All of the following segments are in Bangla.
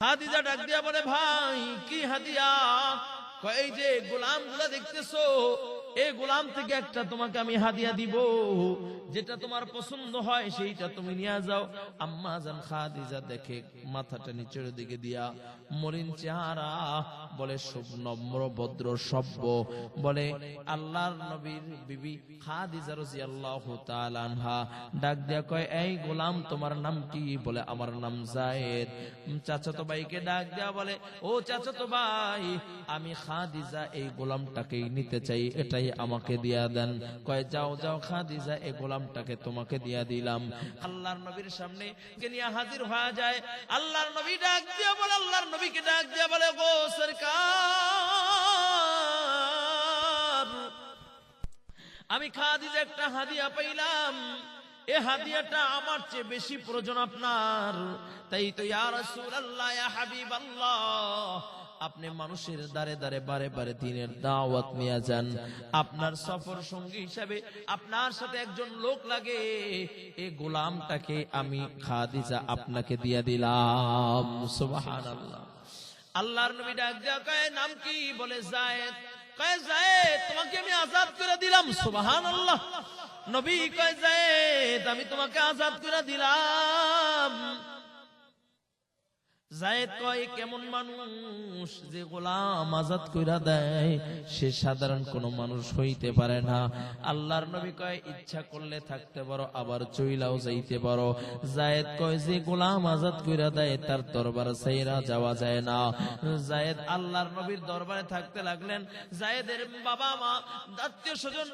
হাদিজা ডাক দিয়া বলে ভাই কি হাদিয়া? এই যে গোলামগুলা দেখতেছো, এই গোলাম থেকে একটা তোমাকে আমি হাদিয়া দিব। যেটা তোমার পছন্দ হয় সেইটা তুমি নিয়ে যাও। আম্মা জান খাদিজা দেখে মাথাটা নিচের দিকে দিয়া মলিন চেহারা, বলে সব নম্র, ভদ্র, সভ্য। বলে, আল্লাহর নবীর বিবি খাদিজা রাদিয়াল্লাহু তাআলা আনহা। ডাক দিয়া কয়, এই গোলাম, তোমার নাম কি? বলে, আমার নাম জায়েদ। চাচাতো ভাইকে ডাক দেয়া বলে, ও চাচাতো ভাই, আমি খাদিজা এই গোলামটাকেই নিতে চাই, এটাই আমাকে দিয়া দেন। কয়, যাও যাও, খাদিজা, এই গোলামটাকে তোমাকে দিয়া দিলাম। আল্লাহর নবীর সামনে নিয়ে হাজির হয়ে যায়। আল্লাহর নবী ডাক দিয়া বলে, আল্লাহর নবীকে ডাক দিয়া বলে, গো সরকার, আমি খাদিজা একটা হাদিয়া পাইলাম। এ হাদিয়াটা আমার চেয়ে বেশি প্রয়োজন আপনার। তাই তো ইয়া রাসূলুল্লাহ, ইয়া হাবিবাল্লাহ আপনি মানুষের দারে দারে বারে বারে দিনের দাওয়াত নিয়ে যান। আপনার সফর সঙ্গী হিসাবে আপনার সাথে একজন লোক লাগে। এই গোলামটাকে আমি খাদিজা আপনাকে দিয়ে দিলাম। আল্লাহর নবী ডাক কয়, নাম কি? বলে, জায়েদ। কয়, জায়েদ, তোমাকে আমি আজাদ করে দিলাম। সুবহানাল্লাহ। নবী কয়, জায়েদ, আমি তোমাকে আজাদ করে দিলাম। জায়েদ কয় যে গোলাম আজাদ কইরা দেয় আবার চইলাও যাইতে পারো। জায়েদ কয়, যে গোলাম আজাদ কইরা দেয়, তার দরবার সাইরা যাওয়া যায় না। জায়েদ আল্লাহর নবীর দরবারে থাকতে লাগলেন। জায়েদের বাবা মা আত্মীয় স্বজন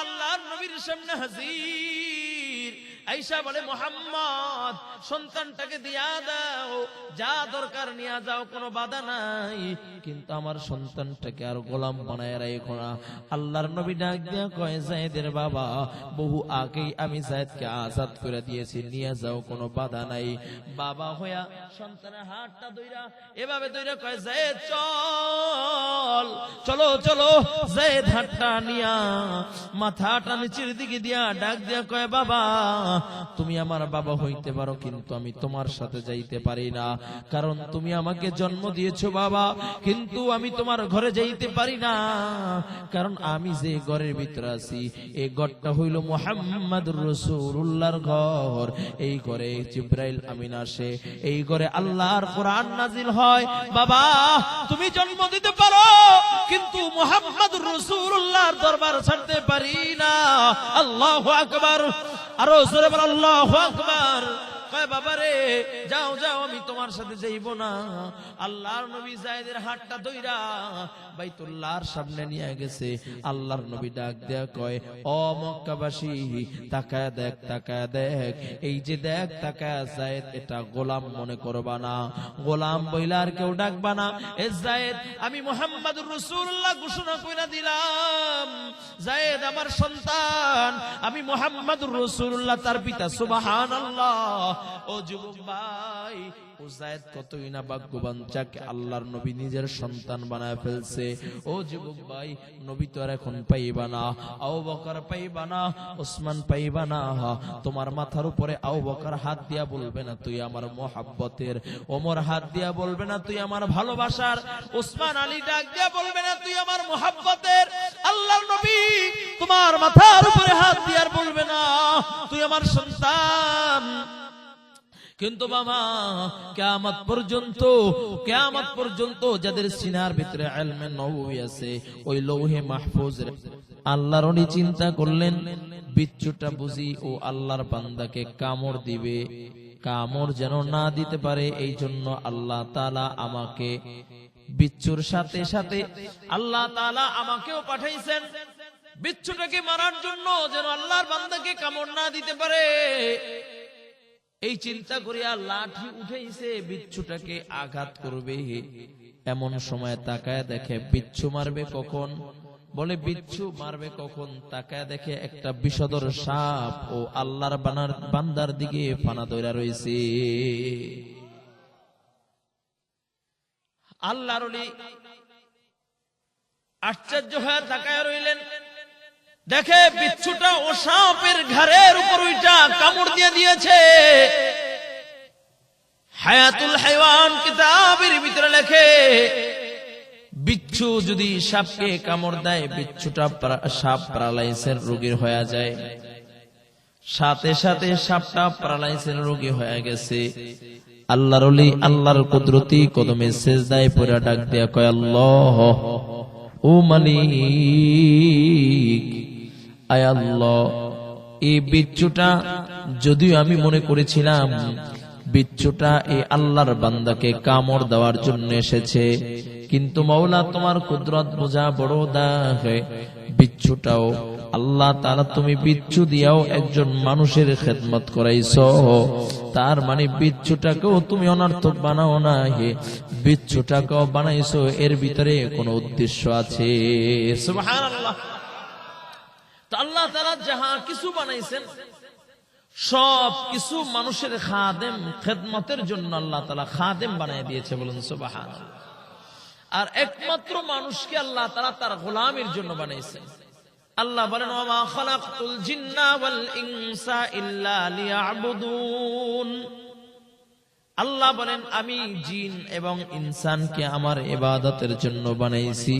আল্লাহর নবীর সামনে হাজির। বলে, মোহাম্মদ, সন্তানটাকে দিয়া দাও। যা দরকার যাও, কোনো বাধা নাই। কিন্তু আমার সন্তানটাকে আর গোলাম বানায় রাখো না। আল্লাহর নবী ডাক দিয়া কয়, জায়েদের বাবা, বহু আগেই আমি জায়েদকে আজাদ করে দিয়েছি, নিয়ে যাও, কোনো বাধা নাই। বাবা হইয়া সন্তানের হাতটা দইরা এভাবে দইরা কয়, জায়েদ, চল, চলো চলো। জায়েদ হাতটা নিয়া মাথাটা নিচের দিকে দিয়া ডাক দিয়া কয়, বাবা, তুমি আমার বাবা হইতে পারো, কিন্তু আমি তোমার সাথে যাইতে পারি না। কারণ তুমি আমাকে জন্ম দিয়েছ, বাবা, কিন্তু আমি তোমার ঘরে যাইতে পারি না। কারণ আমি যে ঘরের ভিতরে আছি এই ঘরটা হইল মোহাম্মদ রসুল্লাহর ঘর। এই ঘরে জিব্রাইল আমিন আসে। এই ঘরে আল্লাহর কোরআন নাজিল হয়। বাবা, তুমি জন্ম দিতে পারো, কিন্তু মোহাম্মদ রসুল্লাহর দরবার ছাড়তে পারি না। আল্লাহ আকবার। আরও জোরে বল আল্লাহ আকবার। কয় বাবা রে যাও যাও, আমি তোমার সাথে যাইব না। আল্লাহর নবী জায়েদের হাতটা দইরা বাইতুল্লাহর সামনে নিয়ে গেছে। আল্লাহর নবী ডাক দেয়া কয়, ও মক্কাবাসী, তাকায় দেখ তাকায় দেখ। এই যে দেখ, তাকায় জায়েদ, এটা গোলাম মনে করবা না। গোলাম বইলার কেউ ডাকবা না। এ জায়েদ, আমি মোহাম্মদুর রাসূলুল্লাহ ঘোষণা কইরা দিলাম। জায়েদ, আমার সন্তান, আমি মোহাম্মদুর রাসূলুল্লাহ, তার পিতা সুবহানাল্লাহ। ও যুবক ভাই, ও জায়েদ কতই না আল্লাহর নবী নিজের সন্তান বানায় ফেলছে। ও যুবক ভাই, নবী তো আর এখন পাইবা না আও পাইবা না, ওসমান পাইবা না। তোমার মাথার উপরে আও বকর হাত দিয়া বলবে না, তুই আমার মোহাব্বতের ওমর, হাত দিয়া বলবে না, তুই আমার ভালোবাসার ওসমান আলী, ডাক দিয়া বলবে না, তুই আমার মোহাব্বতের আল্লাহর নবী। তোমার মাথার উপরে হাত দিয়া আর বলবে না, তুই আমার সন্তান কিন্তু বাবা, কেয়ামত পর্যন্ত কেয়ামত পর্যন্ত যাদের সিনার ভিতরে এলমে নবী আছে, ওই লৌহে মাহফুজের আল্লাহর উনি চিন্তা করলেন বিচ্ছুটা বুঝি ও আল্লাহর বান্দাকে কামড় দিবে। কামড় যেন না দিতে পারে, এই জন্য আল্লাহ তালা আমাকে বিচ্ছুর সাথে সাথে আল্লাহ তালা আমাকেও পাঠাইছেন। বিচ্ছুটাকে মারার জন্য যেন আল্লাহর বান্দাকে কামড় না দিতে পারে। এই চিন্তা করিয়া লাঠি উঠেইছে, বিচ্ছুটাকে আঘাত করবে। এমন সময় তাকায় দেখে বিচ্ছু মারবে কখন? বলে, বিচ্ছু মারবে কখন? তাকায় দেখে একটা বিষদর সাপ ও আল্লাহর বানার, বান্দার দিকে ফানা দইরা রয়েছে আল্লাহর আশ্চর্য হয়ে তাকায় রইলেন। দেখে বিচ্ছুটা ও সাপের ঘাড়ের উপর ওইটা কামড় দিয়ে দিয়েছে। হায়াতুল হাইওয়ান কিতাবের ভিতরে লেখে, বিচ্ছু যদি সাপকে কামড় দেয়, বিচ্ছুটা সাপ প্যারালাইসের রোগীর হয়ে যায়। সাথে সাথে সাপটা প্যারালাইসের রোগী হয়ে গেছে। আল্লাহর অলি আল্লাহর কুদরতি কদমে সেজদায় পড়া ডাক দেয়া কয়, আল্লাহ, ও মালিক বিচ্ছুটা যদিও আমি মনে করেছিলাম, বিচ্ছুটা এই আল্লাহর বান্দাকে কামড় দেওয়ার জন্য এসেছে। কিন্তু মাওলা, তোমার কুদরত বোঝা বড় দাহে বিচ্ছুটাও আল্লাহ তারা তুমি বিচ্ছু দিয়াও একজন মানুষের খেদমত করাইছো। তার মানে বিচ্ছুটাকেও তুমি অনার্থক বানাও না হে বিচ্ছুটাকেও বানাইছো, এর ভিতরে কোনো উদ্দেশ্য আছে। সুবহানাল্লাহ। আল্লাহ তারা যাহা কিছু বানাইছেন, সব কিছু মানুষের খাদেম, খেদমতের জন্য আল্লাহ তালা খাদেম বানিয়ে দিয়েছে বলুন সুবাহান আর একমাত্র মানুষকে আল্লাহ তারা তার গোলামের জন্য বানাইছেন। আল্লাহ বলেন ওমা খালাকতুল জিন্না ওয়াল ইনসা ইল্লা লিয়াবুদুন। আল্লাহ বলেন, আমি জিন এবং ইনসানকে আমার ইবাদতের জন্য বানাইছি।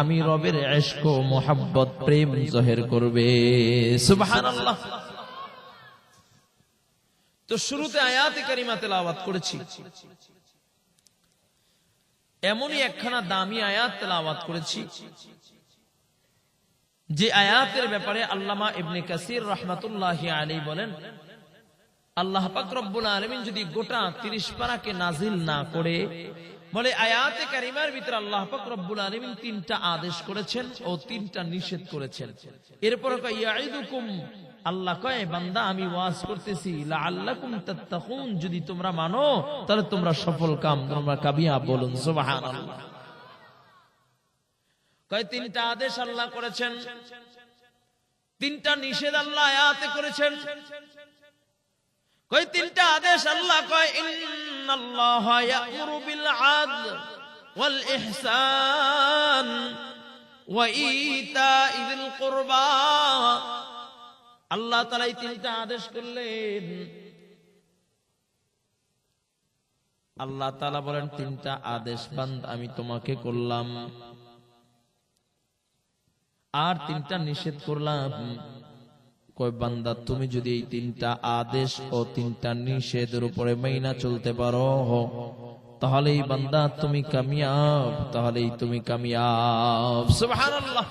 আমি রবের প্রেম জহের করবে। তো শুরুতে আয়াতে কারিমা তেলাওয়াত করেছি। এমনই একখানা দামি আয়াত তেলাওয়াত করেছি। যে আয়াতের ব্যাপারে আল্লামা ইবনে কাসির রহমাতুল্লাহ আলী বলেন, আল্লাহ পাক আলমিন যদি গোটা তিরিশ পারাকে নাজিল না করে, বলে আয়াতে কারিমার ভিতরে আল্লাহ পাক রব্বুল আলমিন তিনটা আদেশ করেছেন ও তিনটা নিষেধ করেছেন। এরপর আল্লাহ কয়, বান্দা, আমি ওয়াজ করতেছি যদি তোমরা মানো, তাহলে তোমরা সফল কাম, তোমরা কাবিয়া বলুন, সুবহানাল্লাহ। কয়, তিনটা আদেশ আল্লাহ করেছেন। তিনটা নিষেধ আল্লাহ আয়াতে করেছেন। কয়, তিনটা আদেশ আল্লাহ কয়, ইন্নাল্লাহ ইয়ামুরু বিল আদল ওয়াল ইহসান ওয়া ইতাই যিল কুরবা। আল্লাহ তাআলা এই তিনটা আদেশ করলেন। আল্লাহ তাআলা বলেন, তিনটা আদেশ বান্দ, আমি তোমাকে করলাম। আর তিনটা নিষেধ করলাম। কয়, বান্দা, তুমি যদি এই তিনটা আদেশ ও তিনটা নিষেধের উপরে মাইনা চলতে পারো তাহলেই বান্দা তুমি কামিয়াব, তাহলেই তুমি কামিয়াব। সুবহানাল্লাহ।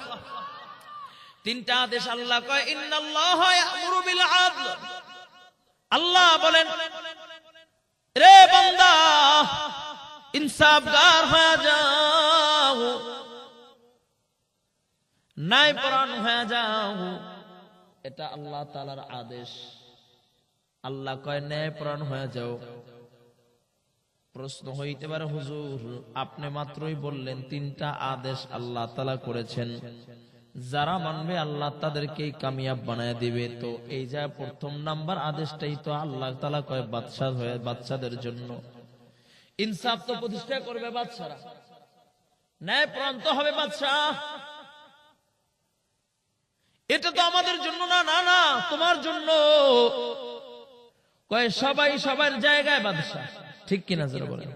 তিনটা আদেশ আল্লাহ কয়, ইন্নাল্লাহ ইয়ামুরু বিল আদল। আল্লাহ বলেন, রে বান্দা, ইনসাফগার হয়ে যাও। ন্যায় পরাণ হয়ে যাও। এটা আল্লাহ তালার আদেশ। আল্লাহ কয় ন্যায় পরাণ হয়ে যাও। প্রশ্ন হইতে পারে হুজুর আপনি মাত্রই বললেন তিনটা আদেশ আল্লাহ তালা করেছেন। যারা মানবে আল্লাহ তাদেরকে কামিয়াব বানায় দিবে। তো এই যা প্রথম নাম্বার আদেশটাই তো আল্লাহ তালা কয় বাদশাহ হয়ে বাচ্চাদের জন্য। ইনসাফ তো প্রতিষ্ঠা করবে বাদশারা। ন্যায় প্রান্ত হবে বাদশাহ। এটা তো আমাদের জন্য না না না, তোমার জন্য। কয়, সবাই সবার জায়গায় বাদশাহ। ঠিক কিনা যারা বলেন।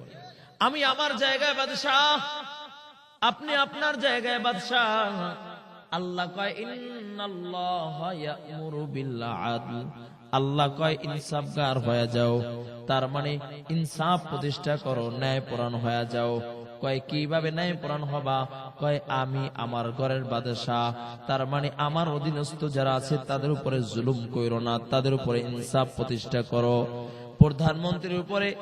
আমি আমার জায়গায় বাদশাহ, আপনি আপনার জায়গায় বাদশাহ। আল্লাহ কয়, ইন্নাল্লাহ ইয়ামুরু বিল আদল আল্লাহ কয়, ইনসাফগার হয়ে যাও। তার মানে ইনসাফ প্রতিষ্ঠা করো ন্যায় পরাণ হয়ে যাও। কয়, কীভাবে ন্যায় পরাণ হবা? কয়, আমি আমার ঘরের বাদশাহ। তার মানে আমার অধীনস্থ যারা আছে, তাদের উপরে জুলুম কইরো না, তাদের উপরে ইনসাফ প্রতিষ্ঠা করো। প্রধানমন্ত্রীর উপরে,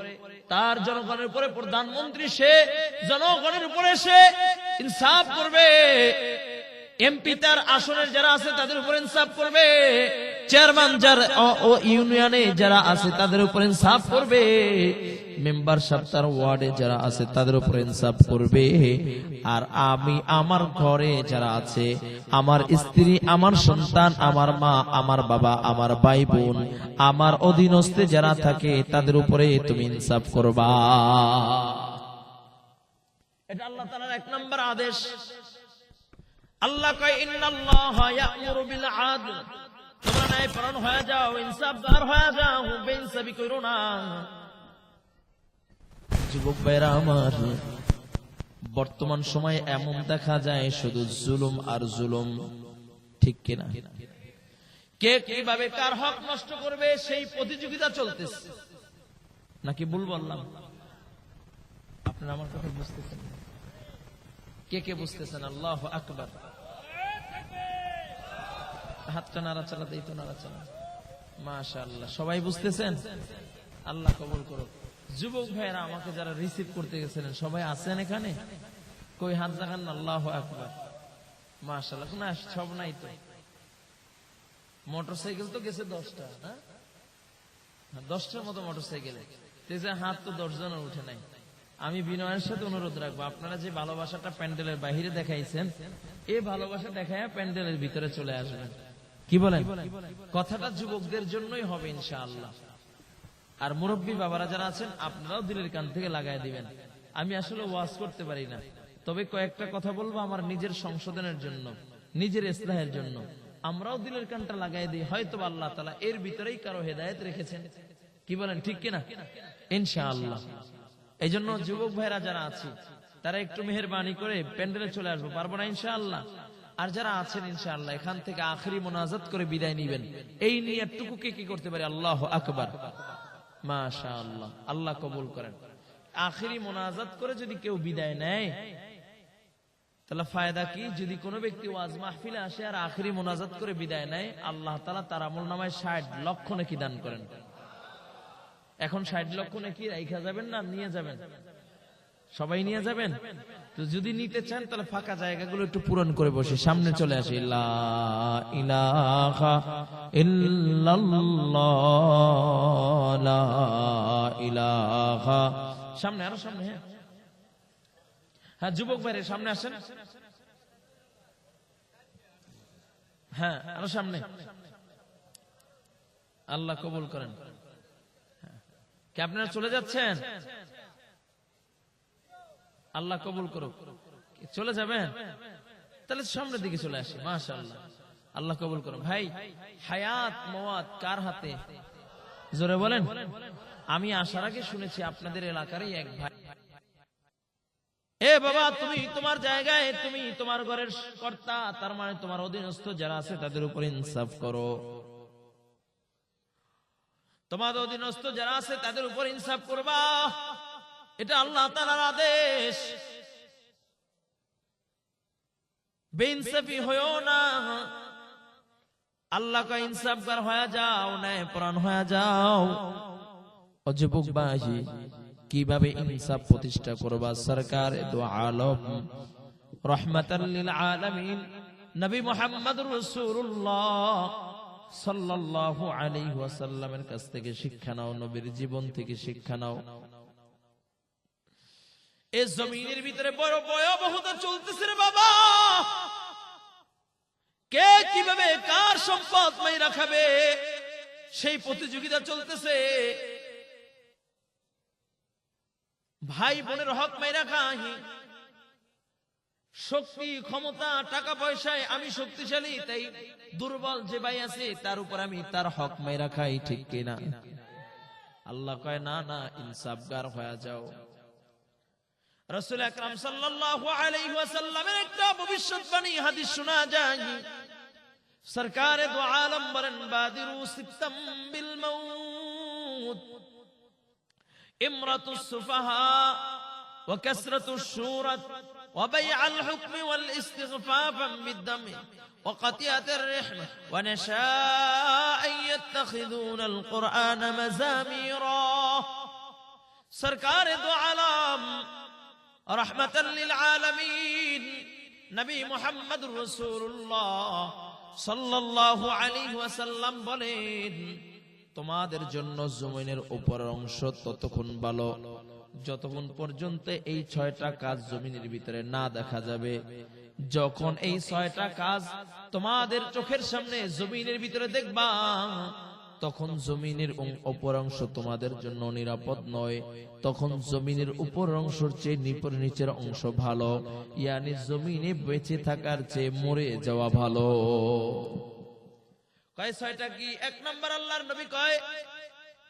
তার জনগণের উপরে, প্রধানমন্ত্রী সে, জনগণের উপরে সে ইনসাফ করবে। এমপি তার আসনের যারা আছে, তাদের উপর ইনসাফ করবে। চেয়ারম্যান যারা ও- ইউনিয়নে যারা আছে তাদের উপর ইনসাফ করবে। মেম্বার সাহেব তার ওয়ার্ডে যারা আছে তাদের উপর ইনসাফ করবে। আর আমি আমার ঘরে যারা আছে, আমার স্ত্রী, আমার সন্তান, আমার মা, আমার বাবা, আমার ভাই বোন আমার অধীনস্থে যারা থাকে তাদের উপরে তুমি ইনসাফ করবা। এটা আল্লাহ তাআলার এক নম্বর আদেশ। আল্লাহ কয়, ইন্নাল্লাহ ইয়ামুরু বিল আদল। তোমরা ন্যায় পরায়ণ হয়ে যাও ইনসাফদার হয়ে যাও, বেইনসাফি করো না। যুবক ভাইরা আমার, বর্তমান সময়ে এমন দেখা যায় শুধু জুলুম আর জুলুম, ঠিক কিনা? কে কীভাবে কার হক নষ্ট করবে সেই প্রতিযোগিতা চলতেছে। নাকি ভুল বললাম? আপনারা আমার কথা বুঝতেছেন? কে কে বুঝতেছেন? আল্লাহ আকবার। হাতটা নাড়াচাড়া দেই তো নাড়াচাড়া। মাশা আল্লাহ সবাই বুঝতেছেন? আল্লাহ কবুল করুক। যুবক ভাইয়েরা, আমাকে যারা রিসিভ করতে গেছিলেন, সবাই আছেন এখানে? কই হাত দেখান আল্লাহ আকবার। মাশাল্লাহ না, সব নাই তো। মোটর সাইকেল তো গেছে দশটা হ্যাঁ দশটার মতো মোটর সাইকেলে হাত তো দশজনের উঠে নাই। আমি বিনয়ের সাথে অনুরোধ রাখব, আপনারা যে ভালোবাসাটা প্যান্ডেলের বাহিরে দেখাইছেন এই ভালোবাসা দেখায় প্যান্ডেলের ভিতরে চলে আসবেন। কি বলেন? কথাটা যুবকদের জন্যই হবে ইনশাআল্লাহ। আর মুরব্বী বাবারা যারা আছেন, আপনারাও দিলের কান থেকে লাগাই দিবেন। আমি আসলে ওয়াজ করতে পারি না। তবে কয়েকটা কথা বলব আমার নিজের সংশোধনের জন্য, নিজের ইসলাহের জন্য। আমরাও দিলের কানটা লাগাই দিই হয়তো আল্লাহ তালা এর ভিতরেই কারও হেদায়ত রেখেছেন। কি বলেন, ঠিক কিনা? ইনশাআল্লাহ। এই জন্য যুবক ভাইরা যারা আছে, তারা একটু মেহরবানি করে প্যান্ডেলে চলে আসব, পারব না ইনশাআল্লাহ? আর যারা আছেন ইনশাআল্লাহ, এখান থেকে আখরি মোনাজাত করে বিদায় নিবেন। এই নিয়তটুকুকে কি করতে পারে? আল্লাহ আকবার। মাশা আল্লাহ আল্লাহ কবুল করেন। আখরি মোনাজাত করে যদি কেউ বিদায় নেয়, তাহলে ফায়দা কি? যদি কোনো ব্যক্তি ওয়াজ মাহফিলে আসে আর আখরি মোনাজাত করে বিদায় নেয়, আল্লাহ তালা তার আমল নামায় ষাট লক্ষ নাকি দান করেন। এখন ষাট লক্ষ নাকি রাইখা যাবেন না, নিয়ে যাবেন। সবাই নিয়ে যাবেন? তো যদি নিতে চান, তাহলে ফাঁকা জায়গাগুলো একটু পূরণ করে বসে। সামনে চলে আসে সামনে, আরও সামনে হ্যাঁ। হ্যাঁ যুবক ভাইরে, সামনে আসেন। হ্যাঁ আরও সামনে। আল্লাহ কবুল করেন। হ্যাঁ। কি আপনারা চলে যাচ্ছেন? আল্লাহ কবুল করুক। চলে যাবেন? তাহলে সামনের দিকে চলে আসে, মাশাআল্লাহ। আল্লাহ কবুল করুন ভাই, হায়াত, মওয়াত কার হাতে? জোরে বলেন। আমি আসার আগে শুনেছি আপনাদের এলাকারই এক ভাই। এ বাবা, তুমি তোমার জায়গায়, তুমি তোমার ঘরের কর্তা, তার মানে তোমার অধীনস্থ যারা আছে, তাদের উপর ইনসাফ করো। তোমার অধীনস্থ যারা আছে, তাদের উপর ইনসাফ করবা। এটা আল্লাহ তালার আদেশ। বেইনসাফি হয়েও না। আল্লাহ কা ইনসাফগার হয়ে যাও, ন্যায় প্রাণ হয়ে যাও। অযুবক বাহি কীভাবে ইনসাফ প্রতিষ্ঠা করবা? সরকার, দু আলম। রহমাতাল লিল আলামিন, নবী মুহাম্মদ রাসূলুল্লাহ সাল্লাল্লাহু আলাইহি ওয়াসাল্লামের কাছ থেকে শিক্ষা নাও, নবীর জীবন থেকে শিক্ষা নাও। এই জমিনের ভিতরে বড় ভয়াবহতা চলতেছে রে বাবা। কে কীভাবে কার সম্পদ মাইরা খাবে? সেই প্রতিযোগিতা চলতেছে। ভাই বোনের হক মাইরা খাহি শক্তি, ক্ষমতা, টাকা পয়সায় আমি শক্তিশালী, তাই দুর্বল যে ভাই আছে, তার উপর আমি তার হক মাইরা খাই, ঠিক কিনা? আল্লাহ কয়, না না, ইনসাফগার হয়ে যাও। রসুল আকরাম সাল্লাল্লাহু আলাইহি ওয়াসাল্লামের একটা ভবিষ্যৎবাণী হাদিস শোনা যায় সরকার দু আলম বলেন বাদিরু সিত্তাম বিল মাউত ইমরাতু সুফাহা وكسرة الشورى وبيع الحكم والاستغفافا بالدم وقطيعة الرحم ونشاء يتخذون القرآن مزاميرا سركار دو عالم বলেন, তোমাদের জন্য জমিনের উপর অংশ ততক্ষণ ভালো। যতক্ষণ পর্যন্ত এই ছয়টা কাজ জমিনের ভিতরে না দেখা যাবে। যখন এই ছয়টা কাজ তোমাদের চোখের সামনে জমিনের ভিতরে দেখবা তখন জমিনের উপর অংশ তোমাদের জন্য নিরাপদ নয়। তখন জমিনের উপর অংশের চেয়ে নিপর নিচের অংশ ভালো। ইয়ানি জমিনে বেঁচে থাকার চেয়ে মরে যাওয়া ভালো। কয় কি? এক নম্বর আল্লাহর নবী কয়,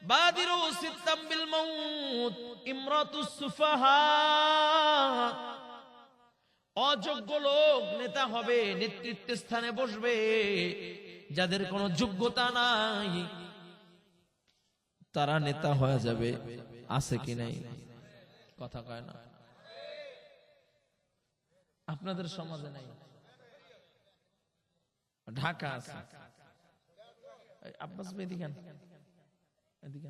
বাদিরু সিত্তাম বিল মাউত ইমরাতুস সুফাহা। অযোগ্য লোক নেতা হবে নেতৃত্ব স্থানে বসবে। যাদের কোনো যোগ্যতা নাই তারা নেতা হয়ে যাবে আছে কি নাই? কথা কয় না। আপনাদের সমাজে নাই? ঢাকা আছে। আব্বাস ভাই এদিকে। এদিকে।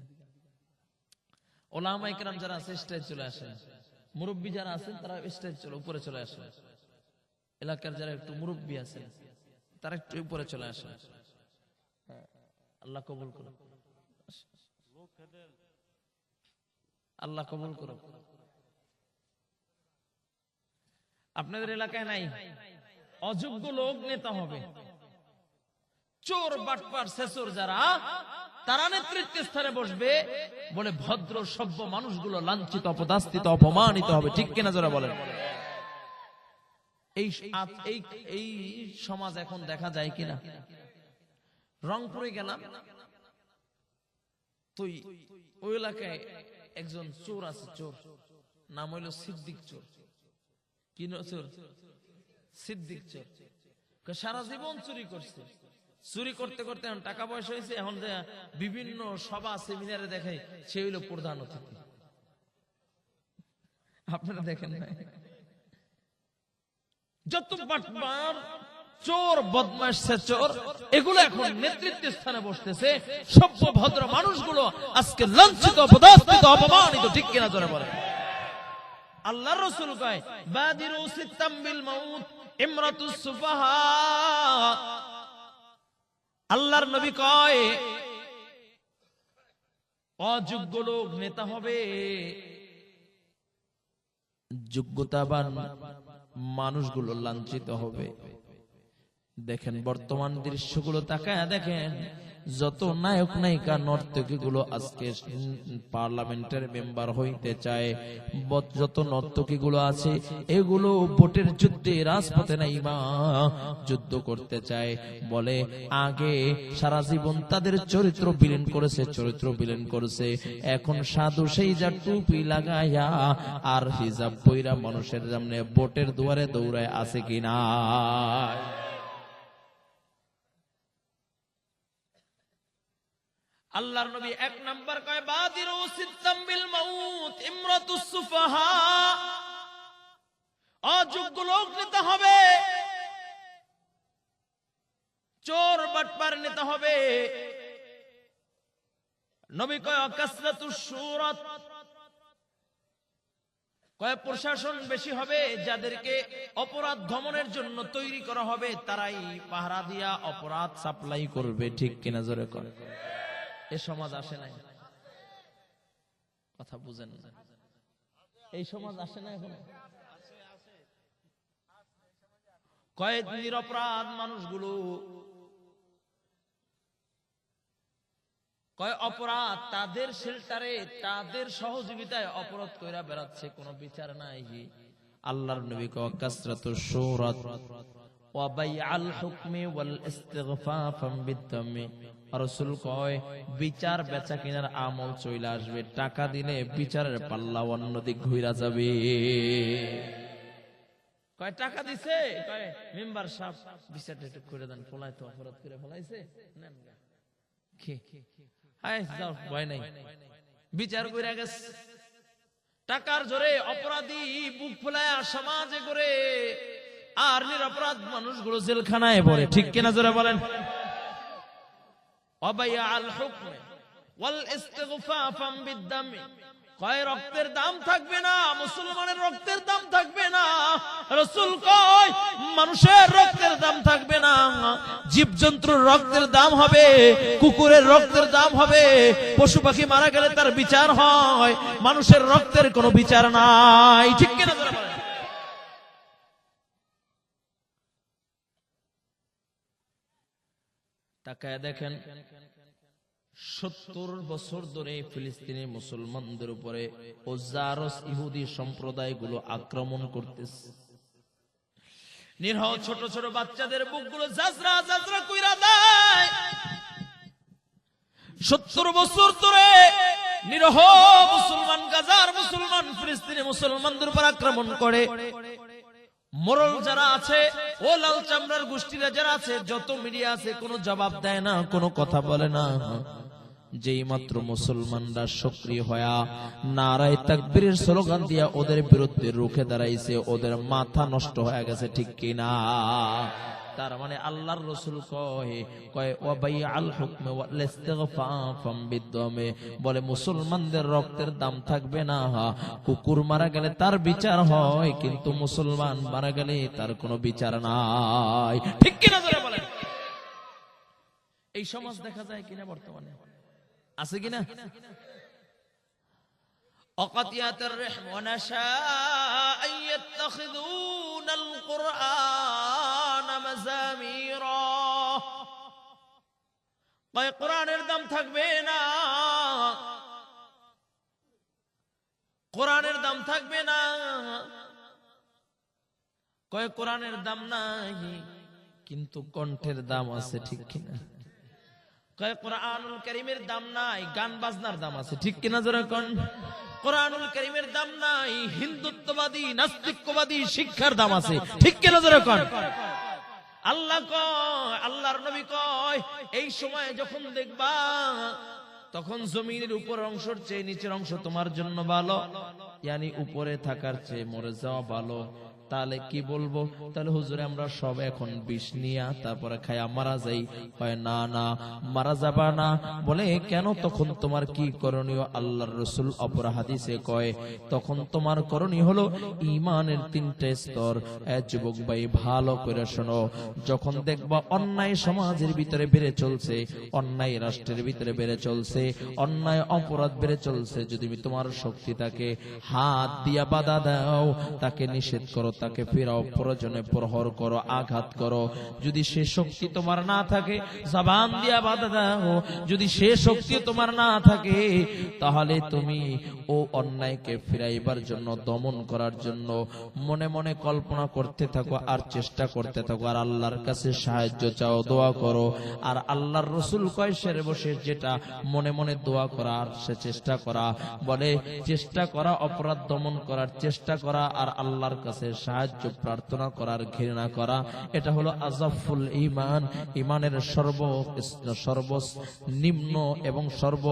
ওলামা ইকরাম যারা আছে স্টেজ চলে আসে। মুরব্বী যারা আছেন তারা স্টেজ চলে উপরে চলে আসে। এলাকার যারা একটু মুরব্বী আছে তারা একটু উপরে চলে আসে। হ্যাঁ, আল্লাহ কবুল করো আল্লাহ কবুল করো আপনাদের এলাকায় নাই? অযোগ্য লোক নেতা হবে। চোর, বাটপার, শেষর যারা, তারা নেতৃত্ব স্থানে বসবে বলে ভদ্র, সভ্য মানুষগুলো লাঞ্ছিত অপদাস্তিত অপমানিত হবে। ঠিক কিনা যারা বলেন? এই এই সমাজ এখন দেখা যায় কিনা? রংপুরে গেলাম। তুই ওই এলাকায় একজন চোর আছে, চোর। নাম হইল সিদ্দিক চোর। কি চোর? সিদ্দিক চোর। সারা জীবন চুরি করছে। চুরি করতে করতে এখন টাকা পয়সা হয়েছে, এখন বিভিন্ন সভা, সেমিনারে দেখায়, সে হইল প্রধান অতিথি। আপনারা দেখেন যত বাটবার চোর বদমাস চোর, এগুলো এখন নেতৃত্ব স্থানে বসতেছে। সভ্য, ভদ্র মানুষগুলো আজকে লাঞ্ছিত অপদাস্তিত অপমানিত, ঠিক কিনা ধরে বলে আল্লাহ রসুল আল্লাহর নবী কয়, অযোগ্য লোক, নেতা হবে। যোগ্যতাবান মানুষগুলো লাঞ্ছিত হবে। দেখেন বর্তমান দৃশ্যগুলো তাকায় দেখেন যত নায়ক নায়িকা নর্তকী গুলো আজকে পার্লামেন্টের মেম্বার হইতে চায় যত নর্তকী গুলো আছে এগুলো ভোটের যুদ্ধে রাজপথে নাই মা যুদ্ধ করতে চায় বলে আগে সারা জীবন তাদের চরিত্র বিলীন করেছে চরিত্র বিলীন করেছে এখন সাধু সেই যা টুপি লাগাইয়া আর হিজাব পইরা মানুষের সামনে ভোটের দুয়ারে দৌড়ায় আছে কিনা? আল্লাহর নবী এক নাম্বার কয়, বাদিরু সিদ্দাম বিল মাউত ইমরাতুস সুফাহা। অযোগ্য লোক নেতা হবে। চোর বাটপার নেতা হবে। নবী কয় কাসরাতুস সুরাত। কয়, প্রশাসন বেশি হবে, যাদেরকে অপরাধ দমনের জন্য তৈরি করা হবে, তারাই পাহারা দিয়া অপরাধ সাপ্লাই করবে, ঠিক কিনা জোরে করে এ সমাজ আসে নাই। কথা বুঝেন না। এই সমাজ আসে না এখন। কয়েক নিরপরাধ মানুষগুলো কয় অপরাধ তাদের শেল্টারে তাদের সহযোগিতায় অপরাধ কইরা বেড়াচ্ছে কোনো বিচার নাই আল্লাহর নবী কাসরাতু শুরাত ওয়া বাইআল হুকমি ওয়াল ইস্তিগফাফাম বিদ্দামি রাসূল কয়, বিচার বেচা কিনার আমল চলে আসবে, টাকা দিলে বিচারের পাল্লা অন্যদিক ঘুরা যাবে। কয় করে অপরাধ গেছে। টাকার জোরে অপরাধী বুক সমাজে করে আর মানুষগুলো জেলখানায় পড়ে। ঠিক কিনা জোরে বলেন? বিদ্দামি। কয়, রক্তের দাম থাকবে না রক্তের দাম রক্তের দাম হবে, কুকুরের রক্তের দাম হবে, পশু পাখি মারা গেলে তার বিচার হয়, মানুষের রক্তের কোনো বিচার নাই। ঠিক কিনা যারা বলেন? তাকায় দেখেন, সত্তর বছর ধরে ফিলিস্তিনি মুসলমানদের উপরে ওজারস ইহুদি সম্প্রদায়গুলো আক্রমণ করতেছে। নিরহ ছোট ছোট বাচ্চাদের বুকগুলো জাজরা জাজরা কইরা দেয়। সত্তর বছর ধরে নিরহ মুসলমান, গাজার মুসলমান, ফিলিস্তিনি মুসলমানদের উপর আক্রমণ করে। মোরল যারা আছে, ও লাল চামড়ার গোষ্ঠীরা যারা আছে, যত মিডিয়া আছে, কোনো জবাব দেয় না, কোনো কথা বলে না। যেই মাত্র মুসলমানরা সক্রিয় হয়া নারায় তাকবীরের স্লোগান দিয়া ওদের বিরুদ্ধে রুখে দাঁড়াইছে, ওদের মাথা নষ্ট হয়ে গেছে, ঠিক কিনা? তার মানে আল্লাহর রসুল কয় কয় ওয়াবাই আল হুকমে ওয়াল ইস্তিগফাফাম বিদ্দমে বলে মুসলমানদের রক্তের দাম থাকবে না কুকুর মারা গেলে তার বিচার হয় কিন্তু মুসলমান মারা গেলে তার কোনো বিচার নাই ঠিক কিনা জোরে বলেন এই সমাজ দেখা যায় কিনা বর্তমানে আছে কিনা অকাতিয়াত الرحم ونشاء أن يتخذون القرآن নাম জামির। কোরআনের দাম থাকবে না? কোরআনের দাম থাকবে না? কয়, কোরআনের দাম কিন্তু কণ্ঠের দাম আছে, ঠিক কিনা? কয়, কোরআনুল করিমের দাম নাই, গান বাজনার দাম আছে, ঠিক কিনা যারা কন? কোরআনুল করিমের দাম নাই, হিন্দুত্ববাদী, নাস্তিকবাদী শিক্ষার দাম আছে, ঠিক কিনা যারা কন? আল্লাহ কয়, আল্লাহর নবী কয়, এই সময় যখন দেখবা, তখন জমিনের উপর অংশের চেয়ে নিচের অংশ তোমার জন্য ভালো উপরে থাকার চেয়ে মরে যাওয়া ভালো। তাহলে কি বলব? তাহলে হুজুরে, আমরা সব এখন বিষ নিয়া তারপরে খায়া মারা যাই। হয় না না, মারা যাবা না। বলে, কেন তখন তোমার কি করণীয়? আল্লাহর রসুল অপর হাদিসে কয়, তখন তোমার করণীয় হলো ইমানের তিনটে স্তর। যুবক ভাই, ভালো করে শোনো। যখন দেখবা অন্যায় সমাজের ভিতরে বেড়ে চলছে, অন্যায় রাষ্ট্রের ভিতরে বেড়ে চলছে, অন্যায় অপরাধ বেড়ে চলছে, যদি তোমার শক্তি তাকে হাত দিয়া বাধা দাও, তাকে নিষেধ করো। তাকে ফেরাও, প্রয়োজনে প্রহর করো, আঘাত করো। যদি সে শক্তি তোমার না থাকে, জবান দিয়া বাধা দাও। যদি সে শক্তি তোমার না থাকে, তাহলে তুমি ও অন্যায়কে ফিরাইবার জন্য, দমন করার জন্য মনে মনে কল্পনা করতে থাকো আর চেষ্টা করতে থাকো। আর আল্লাহর কাছে সাহায্য চাও, দোয়া করো। আর আল্লাহর রসুল কয় বসে যেটা মনে মনে দোয়া করা আর সে চেষ্টা করা। বলে, চেষ্টা করা, অপরাধ দমন করার চেষ্টা করা আর আল্লাহর কাছে সাহায্য প্রার্থনা করার ঘৃণা করা, এটা হলো আজাফুল ইমান ইমানের সর্ব সর্ব নিম্ন এবং সর্ব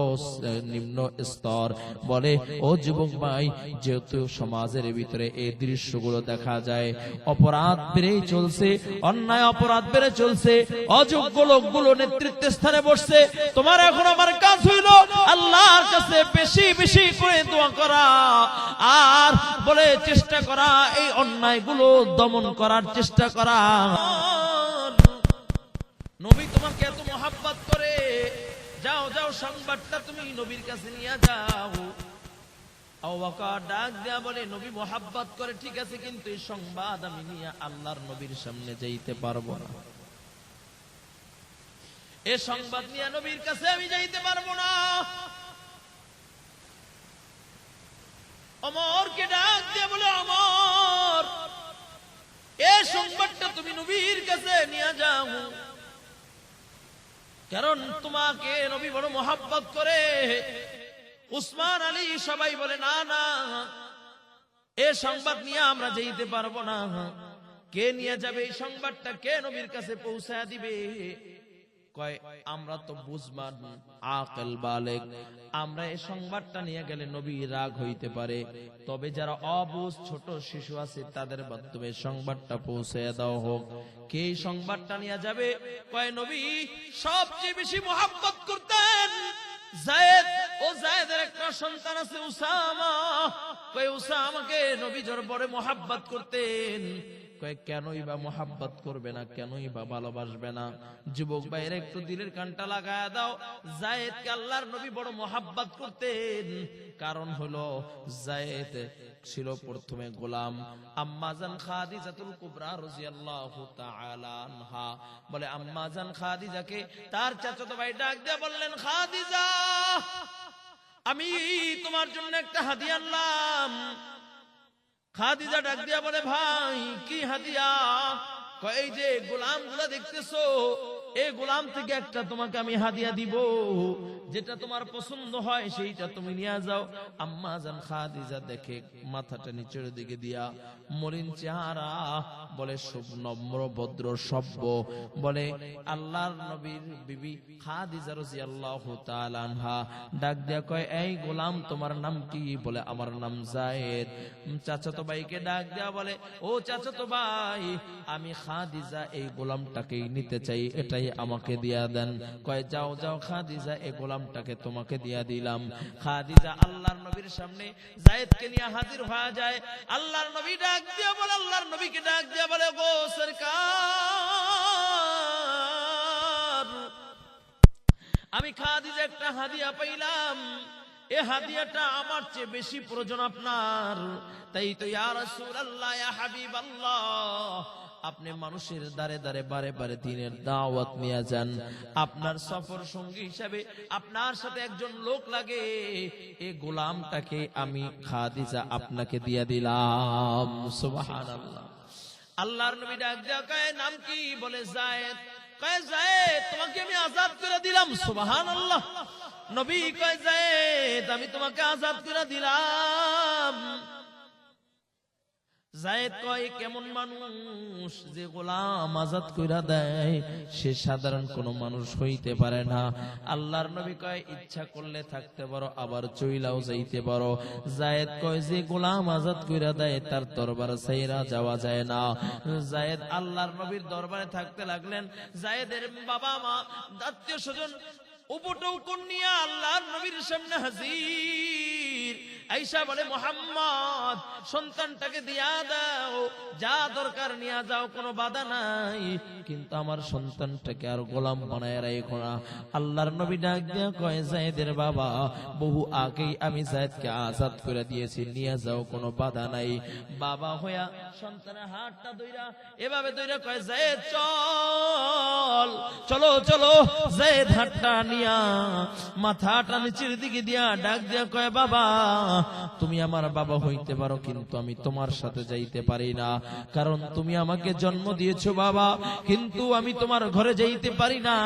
নিম্ন স্তর। বলে, ও যুবক ভাই, যেহেতু সমাজের ভিতরে এই দৃশ্যগুলো দেখা যায়, অপরাধ বেড়েই চলছে, অন্যায় অপরাধ বেড়ে চলছে, অযোগ্য লোকগুলো নেতৃত্বের স্থানে বসছে, তোমার এখন আমার কাজ হইল আল্লাহর কাছে বেশি বেশি করে দোয়া করা আর বলে চেষ্টা করা, এই অন্যায়গুলো দমন করার চেষ্টা করা। নবী তোমাকে এত মহাব্বত করে। যাও যাও, সংবাদটা তুমি নবীর কাছে নিয়ে যাও। ডাক দেয়া বলে, নবী করে, ঠিক আছে, কিন্তু এই সংবাদ আমি নিয়ে আল্লাহর সামনে যাইতে পারব না। সংবাদ নিয়ে নবীর কাছে আমি যাইতে পারব না। অমরকে ডাক দিয়ে বলে, অমর, এ সংবাদটা তুমি নবীর কাছে নিয়ে যাও। কারণ তোমাকে নবী বড় মোহাব্বত করে। উসমান আলী সবাই বলে, না না, এ সংবাদ নিয়ে আমরা যেতে পারব না। কে নিয়ে যাবে এই সংবাদটা? কে নবীর কাছে পৌঁছায় দিবে? কয়, আমরা তো বুঝমান আকেল বালেক। আমরা এই সংবাদটা নিয়ে গেলে নবী রাগ হইতে পারে। তবে যারা অবুঝ ছোট শিশু আছে, তাদের মাধ্যমে সংবাদটা পৌঁছে দাও হোক। কে সংবাদটা নিয়ে যাবে? কয়, নবী, সবচেয়ে বেশি মোহাব্বত করতেন জায়েদ ও জায়েদের একটা সন্তান আছে উসামা। কয়, উসামাকে নবী জোর বড় মোহাব্বত করতেন। কয়, কেনই বা মোহাব্বত করবে না, কেনই বা ভালোবাসবে না? যুবক ভাইয়ের, একটু দিলের কানটা লাগায় দাও। জায়েদকে আল্লাহর নবী বড় মোহাব্বত করতেন। কারণ হলো, জায়েদ ছিল প্রথমে গোলাম। আম্মাজান খাদিজাতুল কুবরা রাদিয়াল্লাহু তাআলা আনহা। বলে আম্মাজান খাদিজাকে তার চাচাতো ভাই ডাক দিয়ে বললেন, খাদিজা, আমি তোমার জন্য একটা হাদিয়া আনলাম খাদিজা ডাক দিয়া বলে ভাই কি হাদিয়া? এই যে গোলামগুলা দেখতেছো এই গোলাম থেকে একটা তোমাকে আমি হাদিয়া দিব, যেটা তোমার পছন্দ হয় সেইটা তুমি নিয়ে যাও। আম্মা জান খাদিজা দেখে মাথাটা নিচের দিকে দিয়া মলিন চেহারা, বলে শুভ নম্র ভদ্র সভ্য বলে, আল্লাহর নবীর বিবি খাদিজা রাদিয়াল্লাহু তাআলা আনহা ডাক দিয়া কয়, এই গোলাম, তোমার নাম কি? বলে, আমার নাম জায়েদ। চাচাতো ভাইকে ডাক দেয়া বলে, ও চাচাতো ভাই, আমি খাদিজা এই গোলামটাকেই নিতে চাই, এটাই আমাকে দিয়া দেন। কয়, যাও যাও, খাদিজা এই গোলামটাকে তোমাকে দিয়া দিলাম। খাদিজা আল্লাহর নবীর সামনে জায়েদকে নিয়ে হাজির হয়ে যায়। আল্লাহর নবী ডাক দিয়া বলে, আল্লাহর নবীকে ডাক দিয়া বলে, গো সরকার, আমি খাদিজা একটা হাদিয়া পাইলাম। এ হাদিয়াটা আমার চেয়ে বেশি প্রয়োজন আপনার। তাই তো ইয়া রাসূলুল্লাহ, ইয়া হাবিবাল্লাহ আপনি মানুষের দারে দারে বারে বারে দিনের দাওয়াত নিয়ে যান। আপনার সফর সঙ্গী হিসাবে আপনার সাথে একজন লোক লাগে। এ গোলামটাকে আমি খাদিজা আপনাকে দিয়ে দিলাম। আল্লাহর নবী ডাক দেয়া কয়, নাম কি? বলে, জায়েদ। কয়, জায়েদ, তোমাকে আমি আজাদ করে দিলাম। সুবহানাল্লাহ। নবী কয়, জায়েদ, আমি তোমাকে আজাদ করে দিলাম। জায়েদ কয়, কেমন মানুষ যে গোলাম আজাদ কইরা দেয়, সে সাধারণ কোন মানুষ হইতে পারে না। আল্লাহর নবী কয়, ইচ্ছা করলে থাকতে পারো, আবার চইলাও যাইতে পারো। কয়, যে গোলাম আজাদ কইরা দেয়, তার দরবার সাইরা যাওয়া যায় না। জায়েদ আল্লাহর নবীর দরবারে থাকতে লাগলেন। জায়েদের বাবা মা আত্মীয় স্বজন আল্লাহর নবীর সামনে হাজির। আইসা বলে, মোহাম্মদ, সন্তানটাকে দিয়া দাও। যা দরকার নিয়ে যাও, কোনো বাধা নাই। কিন্তু আমার সন্তানটাকে আর গোলাম বানায় আল্লাহর নবী ডাক দিয়া কয় বাবা, বহু আগেই আমি জায়েদকে আজাদ করে দিয়েছি, নিয়ে যাও, কোনো বাধা নাই। বাবা হইয়া সন্তানের হাতটা দইরা এভাবে দইরা কয়, জায়েদ, চল, চলো চলো। জায়েদ হাতটা নিয়া মাথাটা নিচের দিকে দিয়া ডাক দিয়া কয়, বাবা, তুমি আমার বাবা হইতে পারো, কিন্তু আমি তোমার সাথে যাইতে পারি না। কারণ তুমি আমাকে জন্ম দিয়েছ, বাবা, কিন্তু আমি তোমার ঘরে যাইতে পারি না।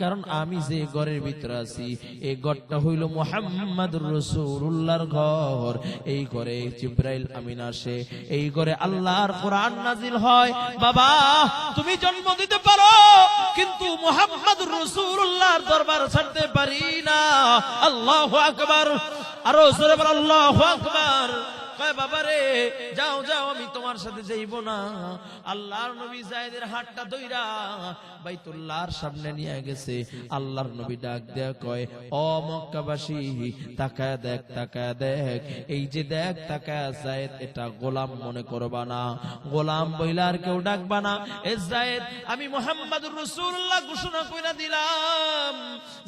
কারণ আমি যে ঘরের ভিতরে আছি এই ঘরটা হইল মোহাম্মদ রসুল্লাহর ঘর। এই ঘরে জিব্রাইল আমিন আসে। এই ঘরে আল্লাহর কোরআন নাজিল হয়। বাবা, তুমি জন্ম দিতে পারো, কিন্তু মোহাম্মদ রসুল্লাহর দরবার ছাড়তে পারি না। আল্লাহ আকবার। আরও জোরে আল্লাহ আকবার। যাও যাও, আমি তোমার সাথে যাইব না। আল্লাহর নবী জায়েদের হাতটা দইরা বাইতুল্লাহর সামনে নিয়ে গেছে। আল্লাহর নবী ডাক দেয়া কয়, ও মক্কাবাসী, তাকায় দেখ তাকায় দেখ। এই যে দেখ, তাকায় এটা গোলাম মনে করবা না। গোলাম বইলার কেউ ডাকবা না। এ জায়েদ, আমি মোহাম্মদুর রাসূলুল্লাহ ঘোষণা কইরা দিলাম।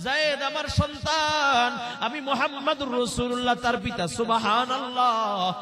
জায়েদ আমার সন্তান, আমি মোহাম্মদুর রাসূলুল্লাহ তার পিতা, সুবহানাল্লাহ।